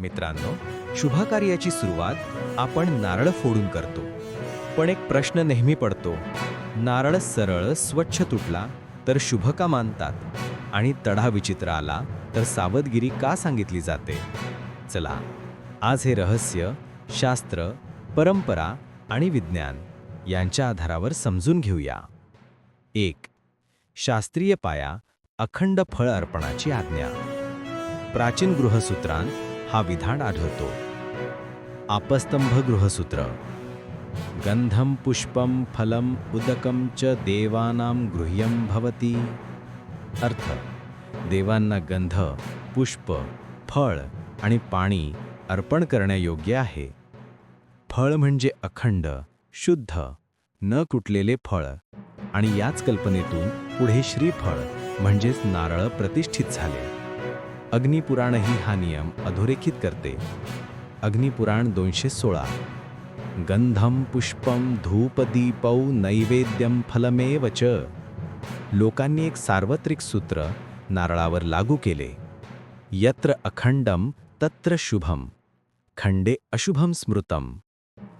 मित्रांनो शुभकार्याची सुरुवात आपण नारळ फोडून करतो. पण एक प्रश्न नेहमी पडतो नारळ सरळ स्वच्छ तुटला तर शुभ का मानतात आणि तडा विचित्र आला तर सावधगिरी का सांगितली जाते? चला आज हे रहस्य शास्त्र परंपरा आणि विज्ञान यांच्या आधारावर समजून घेऊया. एक शास्त्रीय पाया अखंड फळ अर्पणाची आज्ञा. प्राचीन गृहसूत्रांत हा विधान आढळतो. आपस्तंभ गृहसूत्र. गंधम पुष्पम फलम उदकम च देवानां गृह्यम भवती. अर्थ देवांना गंध पुष्प फळ आणि पाणी अर्पण करण्यायोग्य आहे. फळ म्हणजे अखंड शुद्ध न कुटलेले फळ आणि याच कल्पनेतून पुढे श्रीफळ म्हणजेच नारळ प्रतिष्ठित झाले. अग्निपुराणही हा नियम अधोरेखित करते. अग्निपुराण दोनशे सोळा. गंधम पुष्पम धूपदीपौ नैवेद्यम फलमेव च. लोकांनी एक सार्वत्रिक सूत्र नारळावर लागू केले. यत्र अखंडम तत्र शुभम. खंडे अशुभम स्मृतम.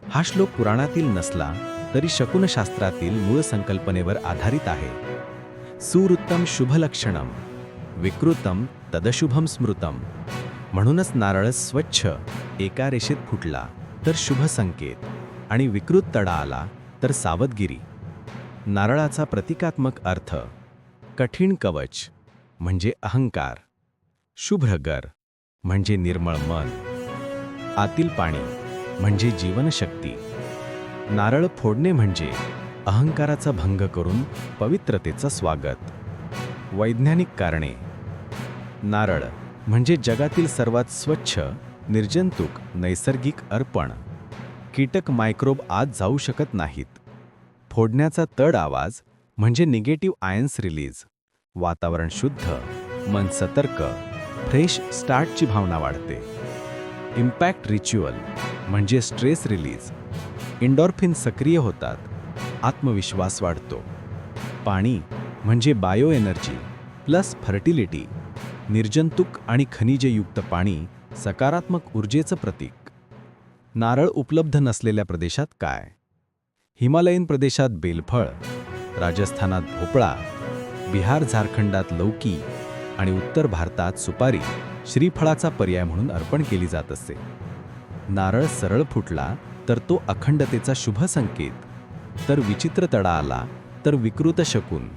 हा श्लोक पुराणातील नसला तरी शकुनशास्त्रातील मूळ संकल्पनेवर आधारित आहे. सुवृत्तम शुभलक्षणम. विकृतम तदशुभम स्मृतम म्हणूनच नारळ स्वच्छ एका रेषेत फुटला तर शुभ संकेत. आणि विकृत तडा आला तर सावधगिरी. नारळाचा प्रतिकात्मक अर्थ कठीण कवच म्हणजे अहंकार. शुभ्रगर म्हणजे निर्मळ मन. आतील पाणी म्हणजे जीवनशक्ती. नारळ फोडणे म्हणजे अहंकाराचा भंग करून पवित्रतेचं स्वागत. वैज्ञानिक कारणे नारळ म्हणजे जगातील सर्वात स्वच्छ निर्जंतुक नैसर्गिक अर्पण. कीटक मायक्रोब आत जाऊ शकत नाहीत. फोडण्याचा तड आवाज म्हणजे निगेटिव्ह आयन्स रिलीज. वातावरण शुद्ध मन सतर्क फ्रेश स्टार्टची भावना वाढते. इम्पॅक्ट रिच्युअल म्हणजे स्ट्रेस रिलीज. इंडॉर्फिन सक्रिय होतात आत्मविश्वास वाढतो. पाणी म्हणजे बायो एनर्जी प्लस फर्टिलिटी. निर्जंतुक आणि खनिजयुक्त पाणी सकारात्मक ऊर्जेचं प्रतीक. नारळ उपलब्ध नसलेल्या प्रदेशात काय? हिमालयीन प्रदेशात बेलफळ राजस्थानात भोपळा बिहार झारखंडात लौकी आणि उत्तर भारतात सुपारी श्रीफळाचा पर्याय म्हणून अर्पण केली जात असते नारळ सरळ फुटला तर तो अखंडतेचा शुभ संकेत. तर विचित्र तडा आला तर विकृत शकून.